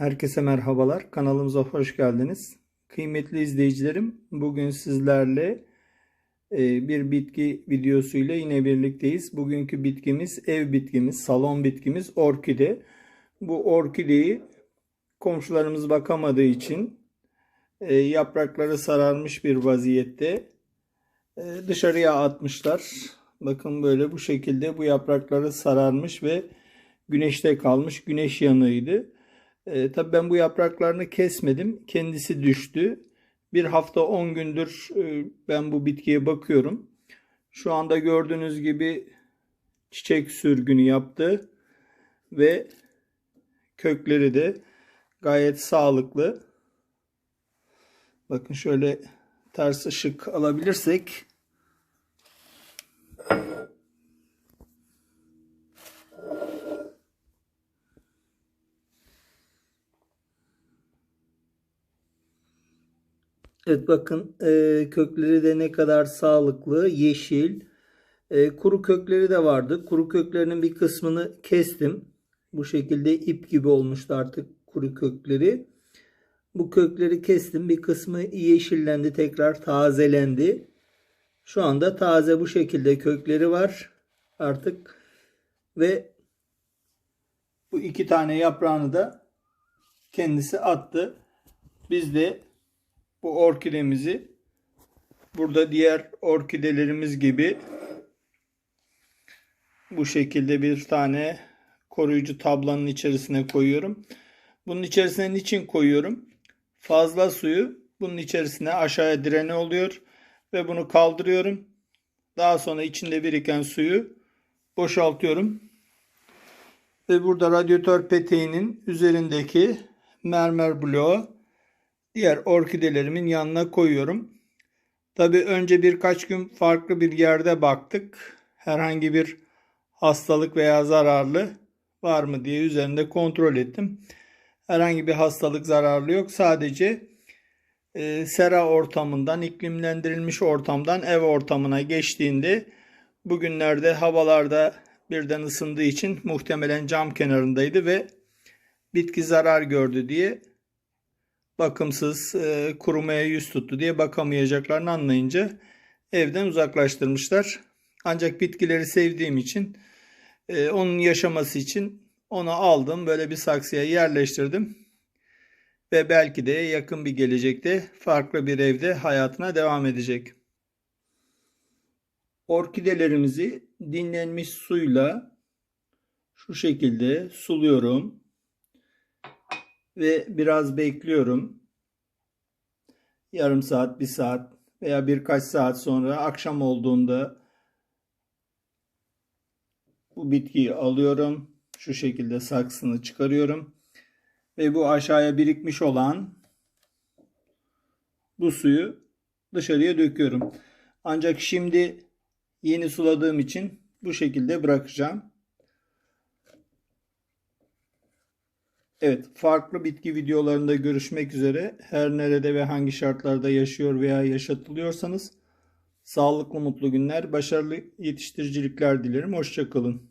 Herkese merhabalar. Kanalımıza hoş geldiniz. Kıymetli izleyicilerim, bugün sizlerle e, bir bitki videosuyla yine birlikteyiz. Bugünkü bitkimiz ev bitkimiz, salon bitkimiz orkide. Bu orkideyi komşularımız bakamadığı için e, yaprakları sararmış bir vaziyette e, dışarıya atmışlar. Bakın böyle bu şekilde bu yaprakları sararmış ve güneşte kalmış. Güneş yanığıydı. E, tabii ben bu yapraklarını kesmedim. Kendisi düştü. Bir hafta 10 gündür e, ben bu bitkiye bakıyorum. Şu anda gördüğünüz gibi çiçek sürgünü yaptı ve kökleri de gayet sağlıklı. Bakın şöyle ters ışık alabilirsek Evet bakın e, kökleri de ne kadar sağlıklı, yeşil. E, kuru kökleri de vardı. Kuru köklerinin bir kısmını kestim. Bu şekilde ip gibi olmuştu artık kuru kökleri. Bu kökleri kestim. Bir kısmı yeşillendi, tekrar tazelendi. Şu anda taze bu şekilde kökleri var artık. Ve bu iki tane yaprağını da kendisi attı. Biz de bu orkidemizi burada diğer orkidelerimiz gibi bu şekilde bir tane koruyucu tablanın içerisine koyuyorum. Bunun içerisine niçin koyuyorum? Fazla suyu bunun içerisine aşağıya direne oluyor ve bunu kaldırıyorum. Daha sonra içinde biriken suyu boşaltıyorum. Ve burada radyatör peteğinin üzerindeki mermer bloğu diğer orkidelerimin yanına koyuyorum. Tabi önce birkaç gün farklı bir yerde baktık. Herhangi bir hastalık veya zararlı var mı diye üzerinde kontrol ettim. Herhangi bir hastalık zararlı yok. Sadece e, sera ortamından, iklimlendirilmiş ortamdan ev ortamına geçtiğinde bugünlerde havalarda birden ısındığı için muhtemelen cam kenarındaydı ve bitki zarar gördü diye bakımsız e, kurumaya yüz tuttu diye bakamayacaklarını anlayınca evden uzaklaştırmışlar. Ancak bitkileri sevdiğim için e, onun yaşaması için onu aldım böyle bir saksıya yerleştirdim ve belki de yakın bir gelecekte farklı bir evde hayatına devam edecek. Orkidelerimizi dinlenmiş suyla şu şekilde suluyorum ve biraz bekliyorum. Yarım saat, bir saat veya birkaç saat sonra akşam olduğunda bu bitkiyi alıyorum. Şu şekilde saksını çıkarıyorum. Ve bu aşağıya birikmiş olan bu suyu dışarıya döküyorum. Ancak şimdi yeni suladığım için bu şekilde bırakacağım. Evet, farklı bitki videolarında görüşmek üzere. Her nerede ve hangi şartlarda yaşıyor veya yaşatılıyorsanız sağlıklı mutlu günler, başarılı yetiştiricilikler dilerim. Hoşçakalın.